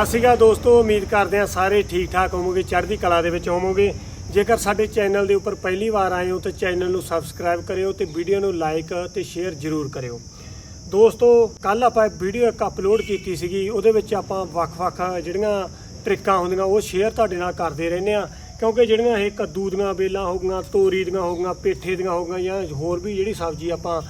ਸਤਿ ਸ਼੍ਰੀ ਅਕਾਲ ਦੋਸਤੋ, ਉਮੀਦ ਕਰਦੇ ਹਾਂ ਸਾਰੇ ਠੀਕ ਠਾਕ ਹੋਵੋਗੇ, ਚੜ੍ਹਦੀ ਕਲਾ ਦੇ ਵਿੱਚ ਹੋਵੋਗੇ। ਜੇਕਰ ਸਾਡੇ ਚੈਨਲ ਦੇ ਉੱਪਰ ਪਹਿਲੀ ਵਾਰ ਆਏ ਹੋ ਤਾਂ ਚੈਨਲ ਨੂੰ ਸਬਸਕ੍ਰਾਈਬ ਕਰਿਓ ਤੇ ਵੀਡੀਓ ਨੂੰ ਲਾਈਕ ਤੇ ਸ਼ੇਅਰ ਜ਼ਰੂਰ ਕਰਿਓ। ਦੋਸਤੋ ਕੱਲ ਆਪਾਂ ਵੀਡੀਓ ਇੱਕ ਅਪਲੋਡ ਕੀਤੀ ਸੀਗੀ, ਉਹਦੇ ਵਿੱਚ ਆਪਾਂ ਵੱਖ-ਵੱਖ ਜਿਹੜੀਆਂ ਟ੍ਰਿਕਾਂ ਹੁੰਦੀਆਂ, ਉਹ ਸ਼ੇਅਰ ਤੁਹਾਡੇ ਨਾਲ ਕਰਦੇ ਰਹਿੰਦੇ ਆ ਕਿਉਂਕਿ ਜਿਹੜੀਆਂ ਇਹ ਕੱਦੂ ਦੀਆਂ ਬੇਲਾਂ ਹੋ ਗਈਆਂ, ਤੋਰੀ ਦੀਆਂ ਹੋ ਗਈਆਂ, ਪੇਠੇ ਦੀਆਂ ਹੋ ਗਈਆਂ ਜਾਂ ਹੋਰ ਵੀ ਜਿਹੜੀ ਸਬਜ਼ੀ ਆਪਾਂ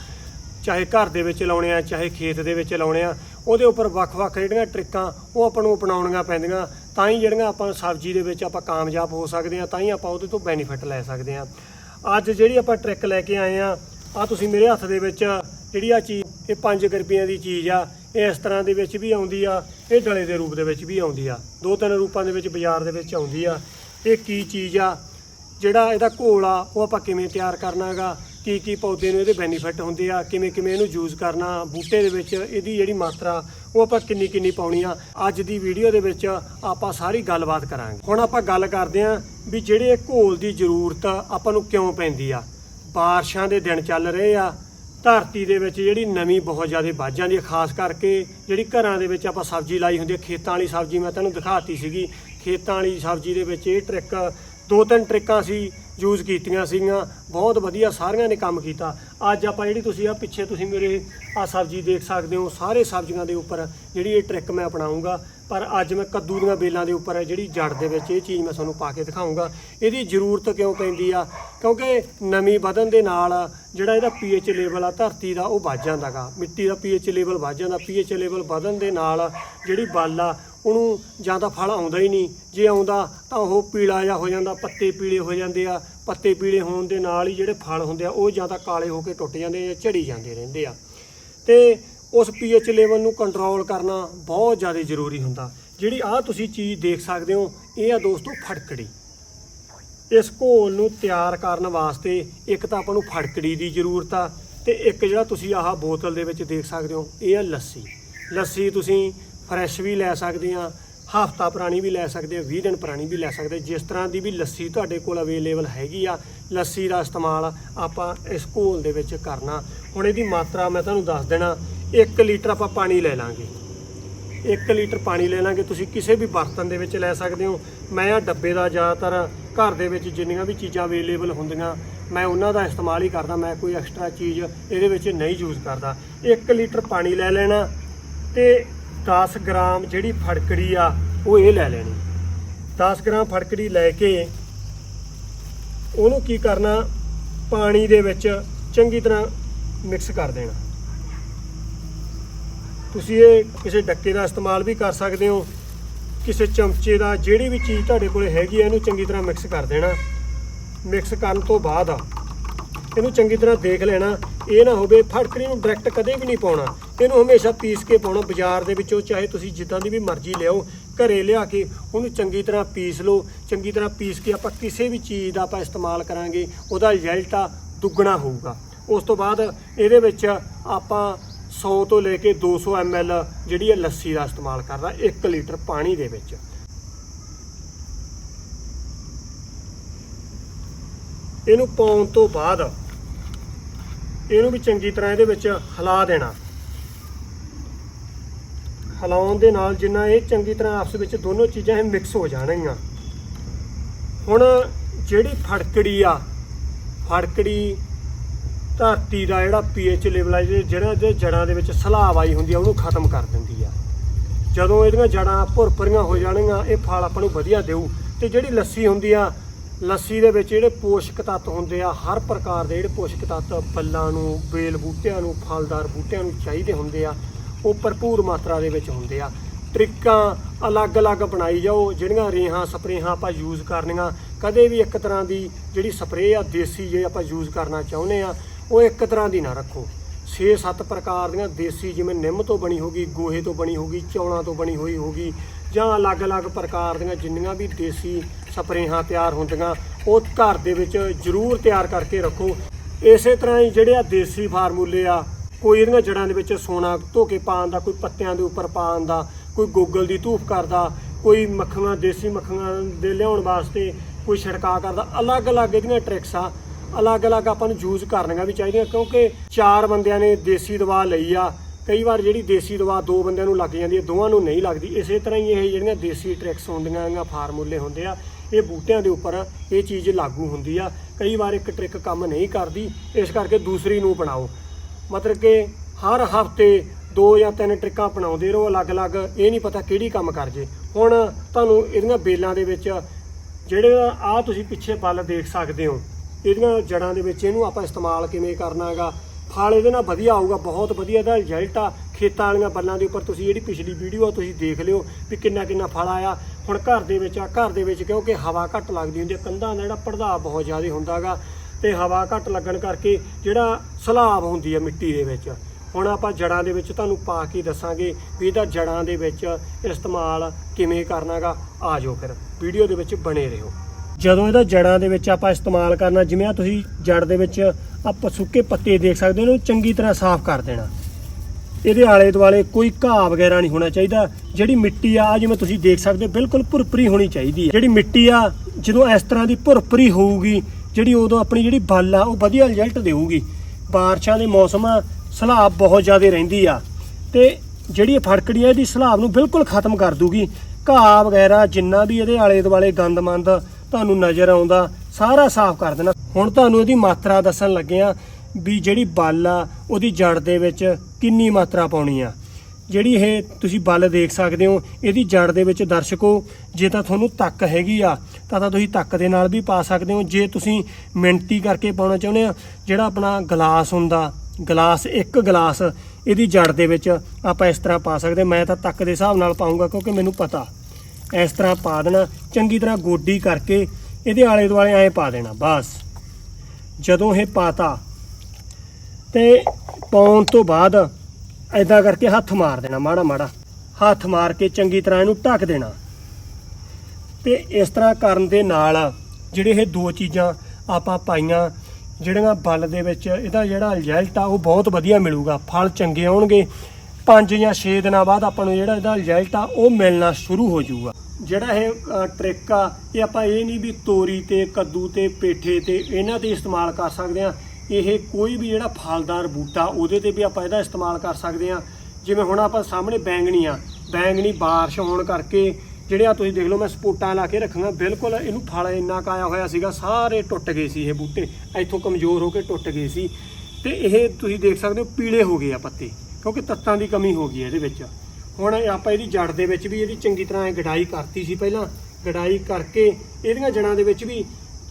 ਚਾਹੇ ਘਰ ਦੇ ਵਿੱਚ ਲਾਉਣੇ ਆ, ਚਾਹੇ ਖੇਤ ਦੇ ਵਿੱਚ ਲਾਉਣੇ ਆ ਉਹਦੇ ਉੱਪਰ ਵੱਖ-ਵੱਖ ਜਿਹੜੀਆਂ ਟ੍ਰਿਕਾਂ ਉਹ ਆਪਾਂ ਨੂੰ ਅਪਣਾਉਣੀਆਂ ਪੈਂਦੀਆਂ। ਤਾਂ ਹੀ ਜਿਹੜੀਆਂ ਆਪਾਂ ਸਬਜ਼ੀ ਦੇ ਵਿੱਚ ਆਪਾਂ ਕਾਮਯਾਬ ਹੋ ਸਕਦੇ ਆ ਤਾਂ ਹੀ ਆਪਾਂ ਉਹਦੇ ਤੋਂ ਬੈਨੀਫਿਟ ਲੈ ਸਕਦੇ ਆ ਅੱਜ ਜਿਹੜੀ ਆਪਾਂ ਟ੍ਰਿਕ ਲੈ ਕੇ ਆਏ ਆ ਆ ਤੁਸੀਂ ਮੇਰੇ ਹੱਥ ਦੇ ਵਿੱਚ ਜਿਹੜੀ ਆ ਚੀਜ਼, ਇਹ 5 ਰੁਪਈਆਂ ਦੀ ਚੀਜ਼ ਆ, ਇਹ ਇਸ ਤਰ੍ਹਾਂ ਦੇ ਵਿੱਚ ਵੀ ਆਉਂਦੀ ਆ, ਇਹ ਡਲੇ ਦੇ ਰੂਪ ਦੇ ਵਿੱਚ ਵੀ ਆਉਂਦੀ ਆ। ਦੋ ਤਿੰਨ ਰੂਪਾਂ ਦੇ ਵਿੱਚ ਬਾਜ਼ਾਰ ਦੇ ਵਿੱਚ ਆਉਂਦੀ ਆ। ਇਹ ਕੀ ਚੀਜ਼ ਆ? ਜਿਹੜਾ ਇਹਦਾ ਘੋਲ ਆ, ਉਹ ਆਪਾਂ ਕਿਵੇਂ ਤਿਆਰ ਕਰਨਾ ਹੈਗਾ ਕੀ ਕੀ ਪੌਦੇ ਨੂੰ ਇਹਦੇ ਬੈਨੀਫਿਟ ਹੁੰਦੇ ਆ, ਕਿਵੇਂ ਕਿਵੇਂ ਇਹਨੂੰ ਯੂਜ਼ ਕਰਨਾ, ਬੂਟੇ ਦੇ ਵਿੱਚ ਇਹਦੀ ਜਿਹੜੀ ਮਾਤਰਾ, ਉਹ ਆਪਾਂ ਕਿੰਨੀ ਕਿੰਨੀ ਪਾਉਣੀ ਆ। ਅੱਜ ਦੀ ਵੀਡੀਓ ਦੇ ਵਿੱਚ ਆਪਾਂ ਸਾਰੀ ਗੱਲਬਾਤ ਕਰਾਂਗੇ। ਹੁਣ ਆਪਾਂ ਗੱਲ ਕਰਦੇ ਆਂ ਵੀ ਜਿਹੜੇ ਘੋਲ ਦੀ ਜ਼ਰੂਰਤ ਆਪਾਂ ਨੂੰ ਕਿਉਂ ਪੈਂਦੀ ਆ। ਬਾਰਿਸ਼ਾਂ ਦੇ ਦਿਨ ਚੱਲ ਰਹੇ ਆ, ਧਰਤੀ ਦੇ ਵਿੱਚ ਜਿਹੜੀ ਨਮੀ ਬਹੁਤ ਜ਼ਿਆਦਾ ਵੱਧ ਜਾਂਦੀ ਹੈ ਖਾਸ ਕਰਕੇ ਜਿਹੜੀ ਘਰਾਂ ਦੇ ਵਿੱਚ ਆਪਾਂ ਸਬਜ਼ੀ ਲਾਈ ਹੁੰਦੀ ਹੈ ਖੇਤਾਂ ਵਾਲੀ ਸਬਜ਼ੀ ਮੈਂ ਤੁਹਾਨੂੰ ਦਿਖਾਤੀ ਸੀਗੀ। ਖੇਤਾਂ ਵਾਲੀ ਸਬਜ਼ੀ ਦੇ ਵਿੱਚ ਇਹ ਟ੍ਰਿਕ ਦੋ ਤਿੰਨ ਟ੍ਰਿਕਾਂ ਸੀ ਯੂਜ਼ ਕੀਤੀਆਂ ਸੀਗੀਆਂ। ਬਹੁਤ ਵਧੀਆ ਸਾਰਿਆਂ ਨੇ ਕੰਮ ਕੀਤਾ। ਅੱਜ ਆਪਾਂ ਜਿਹੜੀ ਤੁਸੀਂ ਆ ਪਿੱਛੇ ਤੁਸੀਂ ਮੇਰੇ ਆ ਸਬਜ਼ੀ ਦੇਖ ਸਕਦੇ ਹੋ, ਸਾਰੇ ਸਬਜ਼ੀਆਂ ਦੇ ਉੱਪਰ ਜਿਹੜੀ ਇਹ ਟ੍ਰਿਕ ਮੈਂ ਅਪਣਾਉਂਗਾ ਪਰ ਅੱਜ ਮੈਂ ਕੱਦੂ ਦੀਆਂ ਬੇਲਾਂ ਦੇ ਉੱਪਰ ਜਿਹੜੀ ਜੜ ਦੇ ਵਿੱਚ ਇਹ ਚੀਜ਼ ਮੈਂ ਤੁਹਾਨੂੰ ਪਾ ਕੇ ਦਿਖਾਉਂਗਾ ਇਹਦੀ ਜ਼ਰੂਰਤ ਕਿਉਂ ਪੈਂਦੀ ਆ? ਕਿਉਂਕਿ ਨਮੀ ਵਧਣ ਦੇ ਨਾਲ ਜਿਹੜਾ ਇਹਦਾ ਪੀਐਚ ਲੈਵਲ ਆ, ਧਰਤੀ ਦਾ ਉਹ ਵੱਧ ਜਾਂਦਾਗਾ। ਮਿੱਟੀ ਦਾ ਪੀਐਚ ਲੈਵਲ ਵੱਧ ਜਾਂਦਾ। ਪੀਐਚ ਲੈਵਲ ਵਧਣ ਦੇ ਨਾਲ ਜਿਹੜੀ ਬਲ ਆ ਉਹਨੂੰ ਜਾਂ ਤਾਂ ਫਲ ਆਉਂਦਾ ਹੀ ਨਹੀਂ। ਜੇ ਆਉਂਦਾ ਤਾਂ ਉਹ ਪੀਲਾ ਜਿਹਾ ਹੋ ਜਾਂਦਾ, ਪੱਤੇ ਪੀਲੇ ਹੋ ਜਾਂਦੇ ਆ। ਪੱਤੇ ਪੀਲੇ ਹੋਣ ਦੇ ਨਾਲ ਹੀ ਜਿਹੜੇ ਫਲ ਹੁੰਦੇ ਆ, ਉਹ ਜਾਂ ਤਾਂ ਕਾਲੇ ਹੋ ਕੇ ਟੁੱਟ ਜਾਂਦੇ ਆ ਝੜੀ ਜਾਂਦੇ ਰਹਿੰਦੇ ਆ। ਤੇ ਉਸ ਪੀਐਚ ਲੈਵਲ ਨੂੰ ਕੰਟਰੋਲ ਕਰਨਾ ਬਹੁਤ ਜ਼ਿਆਦਾ ਜ਼ਰੂਰੀ ਹੁੰਦਾ। ਜਿਹੜੀ ਆ ਤੁਸੀਂ ਚੀਜ਼ ਦੇਖ ਸਕਦੇ ਹੋ, ਇਹ ਆ ਦੋਸਤੋ ਫੜਕੜੀ। ਇਸ ਘੋਲ ਨੂੰ ਤਿਆਰ ਕਰਨ ਵਾਸਤੇ ਇੱਕ ਤਾਂ ਆਪਾਂ ਨੂੰ ਫੜਕੜੀ ਦੀ ਜ਼ਰੂਰਤ ਆ, ਤੇ ਇੱਕ ਜਿਹੜਾ ਤੁਸੀਂ ਆਹ ਬੋਤਲ ਦੇ ਵਿੱਚ ਦੇਖ ਸਕਦੇ ਹੋ, ਇਹ ਆ ਲੱਸੀ। ਲੱਸੀ ਤੁਸੀਂ ਫਰੈਸ਼ ਵੀ ਲੈ ਸਕਦੇ ਆ ਹਫਤਾ ਪੁਰਾਣੀ ਵੀ ਲੈ ਸਕਦੇ ਆ 20 ਦਿਨ ਪੁਰਾਣੀ ਵੀ ਲੈ ਸਕਦੇ ਜਿਸ ਤਰ੍ਹਾਂ ਦੀ ਵੀ ਲੱਸੀ ਤੁਹਾਡੇ ਕੋਲ ਅਵੇਲੇਬਲ ਹੈਗੀ ਆ, ਲੱਸੀ ਦਾ ਇਸਤੇਮਾਲ ਆਪਾਂ ਇਸ ਘੋਲ ਦੇ ਵਿੱਚ ਕਰਨਾ। ਹੁਣ ਇਹਦੀ ਮਾਤਰਾ ਮੈਂ ਤੁਹਾਨੂੰ ਦੱਸ ਦੇਣਾ 1 ਲੀਟਰ ਆਪਾਂ ਪਾਣੀ ਲੈ ਲਾਂਗੇ। 1 ਲੀਟਰ ਪਾਣੀ ਲੈ ਲਾਂਗੇ, ਤੁਸੀਂ ਕਿਸੇ ਵੀ ਬਰਤਨ ਦੇ ਵਿੱਚ ਲੈ ਸਕਦੇ ਹੋ। ਮੈਂ ਆ ਡੱਬੇ ਦਾ ਜ਼ਿਆਦਾਤਰ ਘਰ ਦੇ ਵਿੱਚ ਜਿੰਨੀਆਂ ਵੀ ਚੀਜ਼ਾਂ ਅਵੇਲੇਬਲ ਹੁੰਦੀਆਂ, ਮੈਂ ਉਹਨਾਂ ਦਾ ਇਸਤੇਮਾਲ ਹੀ ਕਰਦਾ, ਮੈਂ ਕੋਈ ਐਕਸਟਰਾ ਚੀਜ਼ ਇਹਦੇ ਵਿੱਚ ਨਹੀਂ ਯੂਜ਼ ਕਰਦਾ। 1 ਲੀਟਰ ਪਾਣੀ ਲੈ ਲੈਣਾ ਤੇ 10 ਗ੍ਰਾਮ ਜਿਹੜੀ ਫੜਕੜੀ ਆ, ਉਹ ਇਹ ਲੈ ਲੈਣੀ। 10 ਗ੍ਰਾਮ ਫੜਕੜੀ ਲੈ ਕੇ ਉਹਨੂੰ ਕੀ ਕਰਨਾ, ਪਾਣੀ ਦੇ ਵਿੱਚ ਚੰਗੀ ਤਰ੍ਹਾਂ ਮਿਕਸ ਕਰ ਦੇਣਾ। ਤੁਸੀਂ ਇਹ ਕਿਸੇ ਡੱਕੇ ਦਾ ਇਸਤੇਮਾਲ ਵੀ ਕਰ ਸਕਦੇ ਹੋ। ਕਿਸੇ ਚਮਚੇ ਦਾ ਜਿਹੜੀ ਵੀ ਚੀਜ਼ ਤੁਹਾਡੇ ਕੋਲ ਹੈਗੀ ਹੈ ਇਹਨੂੰ ਚੰਗੀ ਤਰ੍ਹਾਂ ਮਿਕਸ ਕਰ ਦੇਣਾ। ਮਿਕਸ ਕਰਨ ਤੋਂ ਬਾਅਦ ਇਹਨੂੰ ਚੰਗੀ ਤਰ੍ਹਾਂ ਦੇਖ ਲੈਣਾ। ਇਹ ਨਾ ਹੋਵੇ ਫੜਕੜੀ ਨੂੰ ਡਾਇਰੈਕਟ ਕਦੇ ਵੀ ਨਹੀਂ ਪਾਉਣਾ। ਇਹਨੂੰ ਹਮੇਸ਼ਾ ਪੀਸ ਕੇ ਪਾਉਣਾ ਬਾਜ਼ਾਰ ਦੇ ਵਿੱਚੋਂ, ਚਾਹੇ ਤੁਸੀਂ ਜਿੱਦਾਂ ਦੀ ਵੀ ਮਰਜ਼ੀ ਲਿਆਓ, ਘਰੇ ਲਿਆ ਕੇ ਉਹਨੂੰ ਚੰਗੀ ਤਰ੍ਹਾਂ ਪੀਸ ਲਓ। ਚੰਗੀ ਤਰ੍ਹਾਂ ਪੀਸ ਕੇ ਆਪਾਂ ਕਿਸੇ ਵੀ ਚੀਜ਼ ਦਾ ਆਪਾਂ ਇਸਤੇਮਾਲ ਕਰਾਂਗੇ, ਉਹਦਾ ਰਿਜ਼ਲਟ ਆ, ਦੁੱਗਣਾ ਹੋਊਗਾ। ਉਸ ਤੋਂ ਬਾਅਦ ਇਹਦੇ ਵਿੱਚ ਆਪਾਂ 100 ਤੋਂ ਲੈ ਕੇ 200 ml ਜਿਹੜੀ ਹੈ ਲੱਸੀ ਦਾ ਇਸਤੇਮਾਲ ਕਰਦਾ 1 ਲੀਟਰ ਪਾਣੀ ਦੇ ਵਿੱਚ। ਇਹਨੂੰ ਪਾਉਣ ਤੋਂ ਬਾਅਦ ਇਹਨੂੰ ਵੀ ਚੰਗੀ ਤਰ੍ਹਾਂ ਇਹਦੇ ਵਿੱਚ ਹਿਲਾ ਦੇਣਾ। ਹਿਲਾਉਣ ਦੇ ਨਾਲ ਜਿੰਨਾ ਇਹ ਚੰਗੀ ਤਰ੍ਹਾਂ ਆਪਸ ਵਿੱਚ ਦੋਨੋਂ ਚੀਜ਼ਾਂ ਇਹ ਮਿਕਸ ਹੋ ਜਾਣਗੀਆਂ। ਹੁਣ ਜਿਹੜੀ ਫੜਕੜੀ ਆ, ਫੜਕੜੀ ਧਰਤੀ ਦਾ ਜਿਹੜਾ ਪੀਐਚ ਲੈਵਲ ਆ ਜਿਹੜਾ ਇਹਦੇ ਜੜਾਂ ਦੇ ਵਿੱਚ ਸਲਾਬ ਆਈ ਹੁੰਦੀ ਆ, ਉਹਨੂੰ ਖਤਮ ਕਰ ਦਿੰਦੀ ਆ। ਜਦੋਂ ਇਹਦੀਆਂ ਜੜਾਂ ਭੁਰਭਰੀਆਂ ਹੋ ਜਾਣਗੀਆਂ, ਇਹ ਫਲ ਆਪਾਂ ਨੂੰ ਵਧੀਆ ਦੇਊ। ਤੇ ਜਿਹੜੀ ਲੱਸੀ ਹੁੰਦੀ ਆ, ਲੱਸੀ ਦੇ ਵਿੱਚ ਜਿਹੜੇ ਪੋਸ਼ਕ ਤੱਤ ਹੁੰਦੇ ਆ, ਹਰ ਪ੍ਰਕਾਰ ਦੇ ਜਿਹੜੇ ਪੋਸ਼ਕ ਤੱਤ, ਫਲਾਂ ਨੂੰ ਬੇਲ ਬੂਟਿਆਂ ਨੂੰ, ਫਲਦਾਰ ਬੂਟਿਆਂ ਨੂੰ ਚਾਹੀਦੇ ਹੁੰਦੇ ਆ। ਉਹ ਭਰਪੂਰ ਮਾਤਰਾ ਦੇ ਵਿੱਚ ਹੁੰਦੇ ਆ। ਟ੍ਰਿਕਾਂ ਅਲੱਗ-ਅਲੱਗ ਬਣਾਈ ਜਾਓ, ਜਿਹੜੀਆਂ ਰੇਹਾਂ, ਸਪਰੇਹਾਂ ਆਪਾਂ ਯੂਜ਼ ਕਰਨੀਆਂ। ਕਦੇ ਵੀ ਇੱਕ ਤਰ੍ਹਾਂ ਦੀ ਜਿਹੜੀ ਸਪਰੇਅ ਆ, ਦੇਸੀ ਜੇ ਆਪਾਂ ਯੂਜ਼ ਕਰਨਾ ਚਾਹੁੰਦੇ ਆ, ਉਹ ਇੱਕ ਤਰ੍ਹਾਂ ਦੀ ਨਾ ਰੱਖੋ। 6-7 ਪ੍ਰਕਾਰ ਦੀਆਂ ਦੇਸੀ ਜਿਵੇਂ ਨਿੰਮ ਤੋਂ ਬਣੀ ਹੋਗੀ, ਗੋਹੇ ਤੋਂ ਬਣੀ ਹੋਗੀ, ਚੌਲਾਂ ਤੋਂ ਬਣੀ ਹੋਈ ਹੋਗੀ, ਜਾਂ ਅਲੱਗ-ਅਲੱਗ ਪ੍ਰਕਾਰ ਦੀਆਂ ਜਿੰਨੀਆਂ ਵੀ ਦੇਸੀ ਸਪਰੇਹਾਂ ਤਿਆਰ ਹੁੰਦੀਆਂ, ਉਹ ਘਰ ਦੇ ਵਿੱਚ ਜ਼ਰੂਰ ਤਿਆਰ ਕਰਕੇ ਰੱਖੋ। ਇਸੇ ਤਰ੍ਹਾਂ ਹੀ ਜਿਹੜੇ ਆ ਦੇਸੀ ਫਾਰਮੂਲੇ ਆ ਕੋਈ ਇਹਦੀਆਂ ਜੜਾਂ ਦੇ ਵਿੱਚ ਸੋਨਾ ਧੋ ਕੇ ਪਾਉਣ ਦਾ, ਕੋਈ ਪੱਤਿਆਂ ਦੇ ਉੱਪਰ ਪਾਉਣ ਦਾ, ਕੋਈ ਗੋਗਲ ਦੀ ਧੂਫ ਕਰਦਾ, ਕੋਈ ਮੱਖੀਆਂ ਦੇਸੀ ਮੱਖੀਆਂ ਦੇ ਲਿਆਉਣ ਵਾਸਤੇ ਕੋਈ ਛਿੜਕਾਅ ਕਰਦਾ, ਅਲੱਗ-ਅਲੱਗ ਇਹਦੀਆਂ ਟ੍ਰਿਕਸ ਆ। ਅਲੱਗ-ਅਲੱਗ ਆਪਾਂ ਨੂੰ ਯੂਜ਼ ਕਰਨੀਆਂ ਵੀ ਚਾਹੀਦੀਆਂ, ਕਿਉਂਕਿ ਚਾਰ ਬੰਦਿਆਂ ਨੇ ਦੇਸੀ ਦਵਾ ਲਈ ਆ। ਕਈ ਵਾਰ ਜਿਹੜੀ ਦੇਸੀ ਦਵਾ ਦੋ ਬੰਦਿਆਂ ਨੂੰ ਲੱਗ ਜਾਂਦੀ ਹੈ, ਦੋਵਾਂ ਨੂੰ ਨਹੀਂ ਲੱਗਦੀ। ਇਸੇ ਤਰ੍ਹਾਂ ਹੀ ਇਹ ਜਿਹੜੀਆਂ ਦੇਸੀ ਟ੍ਰਿਕਸ ਹੁੰਦੀਆਂ ਜਾਂ ਫਾਰਮੂਲੇ ਹੁੰਦੇ ਆ, ਇਹ ਬੂਟਿਆਂ ਦੇ ਉੱਪਰ ਇਹ ਚੀਜ਼ ਲਾਗੂ ਹੁੰਦੀ ਆ। ਕਈ ਵਾਰ ਇੱਕ ਟ੍ਰਿਕ ਕੰਮ ਨਹੀਂ ਕਰਦੀ, ਇਸ ਕਰਕੇ ਦੂਸਰੀ ਨੂੰ ਬਣਾਓ। ਮਤਲਬ ਕਿ ਹਰ ਹਫ਼ਤੇ ਦੋ ਜਾਂ ਤਿੰਨ ਟ੍ਰਿਕਾਂ ਅਪਣਾਉਂਦੇ ਰਹੋ ਅਲੱਗ-ਅਲੱਗ, ਇਹ ਨਹੀਂ ਪਤਾ ਕਿਹੜੀ ਕੰਮ ਕਰ ਜੇ। ਹੁਣ ਤੁਹਾਨੂੰ ਇਹਦੀਆਂ ਬੇਲਾਂ ਦੇ ਵਿੱਚ ਜਿਹੜੇ ਆ ਤੁਸੀਂ ਪਿੱਛੇ ਬਲ ਦੇਖ ਸਕਦੇ ਹੋ, ਇਹਦੀਆਂ ਜੜਾਂ ਦੇ ਵਿੱਚ ਇਹਨੂੰ ਆਪਾਂ ਇਸਤੇਮਾਲ ਕਿਵੇਂ ਕਰਨਾ ਹੈਗਾ। ਫਲ ਇਹਦੇ ਨਾਲ ਵਧੀਆ ਆਊਗਾ, ਬਹੁਤ ਵਧੀਆ ਦਾ ਰਿਜ਼ਲਟ ਆ। ਖੇਤਾਂ ਵਾਲੀਆਂ ਬੱਲਾਂ ਦੇ ਉੱਪਰ ਤੁਸੀਂ ਜਿਹੜੀ ਪਿਛਲੀ ਵੀਡੀਓ ਆ ਤੁਸੀਂ ਦੇਖ ਲਿਓ ਵੀ ਕਿੰਨਾ ਕਿੰਨਾ ਫਲ ਆਇਆ। ਹੁਣ ਘਰ ਦੇ ਵਿੱਚ ਆ, ਘਰ ਦੇ ਵਿੱਚ ਕਿਉਂਕਿ ਹਵਾ ਘੱਟ ਲੱਗਦੀ ਹੁੰਦੀ ਹੈ ਕੰਧਾਂ ਦਾ ਜਿਹੜਾ ਪੜਦਾ ਬਹੁਤ ਜ਼ਿਆਦਾ ਹੁੰਦਾਗਾ ਤੇ ਹਵਾ ਘੱਟ ਲੱਗਣ ਕਰਕੇ ਜਿਹੜਾ ਸਲਾਬ ਹੁੰਦੀ ਹੈ ਮਿੱਟੀ ਦੇ ਵਿੱਚ, ਹੁਣ ਆਪਾਂ ਜੜਾਂ ਦੇ ਵਿੱਚ ਤੁਹਾਨੂੰ ਪਾ ਕੇ ਦੱਸਾਂਗੇ ਵੀ ਇਹਦਾ ਜੜਾਂ ਦੇ ਵਿੱਚ ਇਸਤੇਮਾਲ ਕਿਵੇਂ ਕਰਨਾਗਾ। ਆ ਜਾਓ ਫਿਰ, ਵੀਡੀਓ ਦੇ ਵਿੱਚ ਬਣੇ ਰਹੋ। ਜਦੋਂ ਇਹਦਾ ਜੜਾਂ ਦੇ ਵਿੱਚ ਆਪਾਂ ਇਸਤੇਮਾਲ ਕਰਨਾ, ਜਿਵੇਂ ਆ ਤੁਸੀਂ ਜੜ ਦੇ ਵਿੱਚ ਆਪਾਂ ਸੁੱਕੇ ਪੱਤੇ ਦੇਖ ਸਕਦੇ ਹੋ, ਇਹਨੂੰ ਚੰਗੀ ਤਰ੍ਹਾਂ ਸਾਫ਼ ਕਰ ਦੇਣਾ। ਇਹਦੇ ਆਲੇ ਦੁਆਲੇ ਕੋਈ ਘਾਹ ਵਗੈਰਾ ਨਹੀਂ ਹੋਣਾ ਚਾਹੀਦਾ। ਜਿਹੜੀ ਮਿੱਟੀ ਆ, ਆਹ ਜਿਵੇਂ ਤੁਸੀਂ ਦੇਖ ਸਕਦੇ ਹੋ, ਬਿਲਕੁਲ ਭੁਰਪਰੀ ਹੋਣੀ ਚਾਹੀਦੀ ਹੈ। ਜਿਹੜੀ ਮਿੱਟੀ ਆ, ਜਦੋਂ ਇਸ ਤਰ੍ਹਾਂ ਦੀ ਭੁਰਪਰੀ ਹੋਊਗੀ ਜਿਹੜੀ ਉਦੋਂ ਆਪਣੀ ਜਿਹੜੀ ਬੱਲ ਆ, ਉਹ ਵਧੀਆ ਰਿਜ਼ਲਟ ਦੇਊਗੀ। ਬਾਰਿਸ਼ਾਂ ਦੇ ਮੌਸਮ ਆ, ਸਲਾਬ ਬਹੁਤ ਜ਼ਿਆਦਾ ਰਹਿੰਦੀ ਆ। ਤੇ ਜਿਹੜੀ ਇਹ ਫੜਕੜੀ ਆ, ਇਹਦੀ ਸਲਾਬ ਨੂੰ ਬਿਲਕੁਲ ਖਤਮ ਕਰ ਦੂਗੀ ਘਾਹ ਵਗੈਰਾ ਜਿੰਨਾ ਵੀ ਇਹਦੇ ਆਲੇ ਦੁਆਲੇ ਗੰਦਮੰਦ ਤੁਹਾਨੂੰ ਨਜ਼ਰ ਆਉਂਦਾ, ਸਾਰਾ ਸਾਫ਼ ਕਰ ਦੇਣਾ। ਹੁਣ ਤੁਹਾਨੂੰ ਇਹਦੀ ਮਾਤਰਾ ਦੱਸਣ ਲੱਗੇ ਆ ਵੀ ਜਿਹੜੀ ਬੱਲ ਆ, ਉਹਦੀ ਜੜ ਦੇ ਵਿੱਚ ਕਿੰਨੀ ਮਾਤਰਾ ਪਾਉਣੀ ਆ। ਜਿਹੜੀ ਇਹ ਤੁਸੀਂ ਬੱਲ ਦੇਖ ਸਕਦੇ ਹੋ, ਇਹਦੀ ਜੜ ਦੇ ਵਿੱਚ ਦਰਸ਼ਕੋ, ਜੇ ਤਾਂ ਤੁਹਾਨੂੰ ਤੱਕ ਹੈਗੀ ਆ ਤਾਂ ਤਾਂ ਤੁਸੀਂ ਤੱਕ ਦੇ ਨਾਲ ਵੀ ਪਾ ਸਕਦੇ ਹੋ। ਜੇ ਤੁਸੀਂ ਮਿਣਤੀ ਕਰਕੇ ਪਾਉਣਾ ਚਾਹੁੰਦੇ ਆ, ਜਿਹੜਾ ਆਪਣਾ ਗਲਾਸ ਹੁੰਦਾ, ਗਲਾਸ, ਇੱਕ ਗਲਾਸ ਇਹਦੀ ਜੜ ਦੇ ਵਿੱਚ ਆਪਾਂ ਇਸ ਤਰ੍ਹਾਂ ਪਾ ਸਕਦੇ। ਮੈਂ ਤਾਂ ਤੱਕ ਦੇ ਹਿਸਾਬ ਨਾਲ ਪਾਉਂਗਾ ਕਿਉਂਕਿ ਮੈਨੂੰ ਪਤਾ। ਇਸ ਤਰ੍ਹਾਂ ਪਾ ਦੇਣਾ, ਚੰਗੀ ਤਰ੍ਹਾਂ ਗੋਡੀ ਕਰਕੇ ਇਹਦੇ ਆਲੇ ਦੁਆਲੇ ਐਂ ਪਾ ਦੇਣਾ, ਬਸ। ਜਦੋਂ ਇਹ ਪਾਤਾ, ਤੇ ਪਾਉਣ ਤੋਂ ਬਾਅਦ ਐਦਾਂ ਕਰਕੇ ਹੱਥ ਮਾਰ ਦੇਣਾ ਮਾੜਾ ਮਾੜਾ ਹੱਥ ਮਾਰ ਕੇ ਚੰਗੀ ਤਰ੍ਹਾਂ ਇਹਨੂੰ ਢੱਕ ਦੇਣਾ। ਤੇ ਇਸ ਤਰ੍ਹਾਂ ਕਰਨ ਦੇ ਨਾਲ ਜਿਹੜੇ ਇਹ ਦੋ ਚੀਜ਼ਾਂ ਆਪਾਂ ਪਾਈਆਂ, ਜਿਹੜੀਆਂ ਬਲ ਦੇ ਵਿੱਚ ਇਹਦਾ ਜਿਹੜਾ ਰਿਜ਼ਲਟ ਆ, ਉਹ ਬਹੁਤ ਵਧੀਆ ਮਿਲੂਗਾ। ਫਲ ਚੰਗੇ ਆਉਣਗੇ। 5 ਜਾਂ 6 ਦਿਨਾਂ ਬਾਅਦ ਆਪਾਂ ਨੂੰ ਜਿਹੜਾ ਇਹਦਾ ਰਿਜ਼ਲਟ ਆ, ਉਹ ਮਿਲਣਾ ਸ਼ੁਰੂ ਹੋ ਜਾਊਗਾ। ਜਿਹੜਾ ਇਹ ਟ੍ਰਿਕ ਆ, ਇਹ ਆਪਾਂ ਇਹ ਨਹੀਂ ਵੀ ਤੋਰੀ ਤੇ, ਕੱਦੂ ਤੇ, ਪੇਠੇ ਤੇ ਇਹਨਾਂ ਤੇ ਇਸਤੇਮਾਲ ਕਰ ਸਕਦੇ ਆ ਇਹ ਕੋਈ ਵੀ ਜਿਹੜਾ ਫਲਦਾਰ ਬੂਟਾ, ਉਹਦੇ ਤੇ ਵੀ ਆਪਾਂ ਇਹਦਾ ਇਸਤੇਮਾਲ ਕਰ ਸਕਦੇ ਆ ਜਿਵੇਂ ਹੁਣ ਆਪਾਂ ਸਾਹਮਣੇ ਬੈਂਗਣੀ ਆ। ਬੈਂਗਣੀ ਬਾਰਿਸ਼ ਹੋਣ ਕਰਕੇ ਜਿਹੜੇ ਆ ਤੁਸੀਂ ਦੇਖ ਲਓ ਮੈਂ ਸਪੋਟਾਂ ਲਾ ਕੇ ਰੱਖਾਂਗਾ ਬਿਲਕੁਲ ਇਹਨੂੰ ਫਲ ਇੰਨਾ ਕਾਇਆ ਹੋਇਆ ਸੀਗਾ, ਸਾਰੇ ਟੁੱਟ ਗਏ ਸੀ ਇਹ ਬੂਟੇ, ਇੱਥੋਂ ਕਮਜ਼ੋਰ ਹੋ ਕੇ ਟੁੱਟ ਗਏ ਸੀ। ਤੇ ਇਹ ਤੁਸੀਂ ਦੇਖ ਸਕਦੇ ਹੋ ਪੀਲੇ ਹੋ ਗਏ ਆ ਪੱਤੇ, ਕਿਉਂਕਿ ਤੱਤਾਂ ਦੀ ਕਮੀ ਹੋ ਗਈ ਹੈ ਇਹਦੇ ਵਿੱਚ। ਹੁਣ ਆਪਾਂ ਇਹਦੀ ਜੜ ਦੇ ਵਿੱਚ ਵੀ ਇਹਦੀ ਚੰਗੀ ਤਰ੍ਹਾਂ ਐਂ ਗਡਾਈ ਕਰਤੀ ਸੀ ਪਹਿਲਾਂ, ਗਡਾਈ ਕਰਕੇ ਇਹਦੀਆਂ ਜੜਾਂ ਦੇ ਵਿੱਚ ਵੀ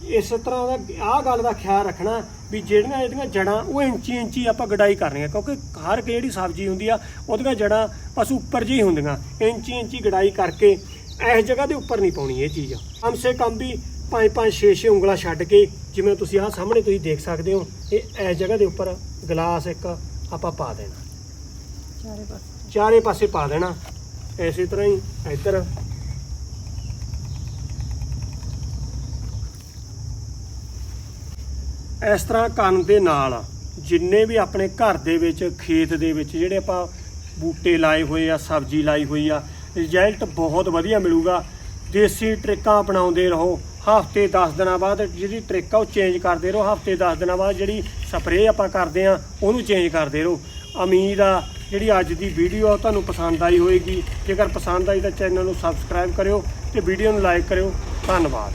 ਇਸ ਤਰ੍ਹਾਂ ਦਾ ਆਹ ਗੱਲ ਦਾ ਖਿਆਲ ਰੱਖਣਾ ਵੀ ਜਿਹੜੀਆਂ ਇਹਦੀਆਂ ਜੜਾਂ ਉਹ ਇੰਚੀ ਇੰਚੀ ਆਪਾਂ ਗਡਾਈ ਕਰਨੀਆਂ ਕਿਉਂਕਿ ਹਰ ਇੱਕ ਜਿਹੜੀ ਸਬਜ਼ੀ ਹੁੰਦੀ ਆ, ਉਹਦੀਆਂ ਜੜਾਂ ਬਸ ਉੱਪਰ ਜਿਹੀ ਹੁੰਦੀਆਂ, ਇੰਚੀ ਇੰਚੀ ਗਡਾਈ ਕਰਕੇ ਇਸ ਜਗ੍ਹਾ ਦੇ ਉੱਪਰ ਨਹੀਂ ਪਾਉਣੀ ਇਹ ਚੀਜ਼। ਕਮ ਸੇ ਕਮ ਵੀ 5 5 6 6 ਉਂਗਲਾਂ ਛੱਡ ਕੇ ਜਿਵੇਂ ਤੁਸੀਂ ਆਹ ਸਾਹਮਣੇ ਤੁਸੀਂ ਦੇਖ ਸਕਦੇ ਹੋ ਇਹ ਇਸ ਜਗ੍ਹਾ ਦੇ ਉੱਪਰ ਗਲਾਸ ਇੱਕ ਆਪਾਂ ਪਾ ਦੇਣਾ। ਚਾਰੇ ਪਾਸੇ। ਚਾਰੇ ਪਾਸੇ ਪਾ ਦੇਣਾ। ਐਸੇ ਤਰ੍ਹਾਂ ਹੀ ਇੱਧਰ। ਇਸ ਤਰ੍ਹਾਂ ਕਰਨ ਦੇ ਨਾਲ ਜਿੰਨੇ ਵੀ ਆਪਣੇ ਘਰ ਦੇ ਵਿੱਚ ਖੇਤ ਦੇ ਵਿੱਚ ਜਿਹੜੇ ਆਪਾਂ ਬੂਟੇ ਲਾਏ ਹੋਏ ਆ ਸਬਜ਼ੀ ਲਾਈ ਹੋਈ ਆ ਰਿਜ਼ਲਟ ਬਹੁਤ ਵਧੀਆ ਮਿਲੂਗਾ। ਦੇਸੀ ਟ੍ਰਿਕਾਂ ਅਪਣਾਉਂਦੇ ਰਹੋ। ਹਫ਼ਤੇ 10 ਦਿਨਾਂ ਬਾਅਦ ਜਿਹੜੀ ਟ੍ਰਿਕ ਆ ਉਹ ਚੇਂਜ ਕਰਦੇ ਰਹੋ। ਹਫ਼ਤੇ 10 ਦਿਨਾਂ ਬਾਅਦ ਜਿਹੜੀ ਸਪਰੇਅ ਆਪਾਂ ਕਰਦੇ ਆ ਉਹਨੂੰ ਚੇਂਜ ਕਰਦੇ ਰਹੋ। ਉਮੀਦ ਆ ਜਿਹੜੀ ਅੱਜ ਦੀ ਵੀਡੀਓ ਆ ਉਹ ਤੁਹਾਨੂੰ ਪਸੰਦ ਆਈ ਹੋਏਗੀ। ਜੇਕਰ ਪਸੰਦ ਆਈ ਤਾਂ ਚੈਨਲ ਨੂੰ ਸਬਸਕ੍ਰਾਈਬ ਕਰਿਓ ਤੇ ਵੀਡੀਓ ਨੂੰ ਲਾਈਕ ਕਰਿਓ। ਧੰਨਵਾਦ।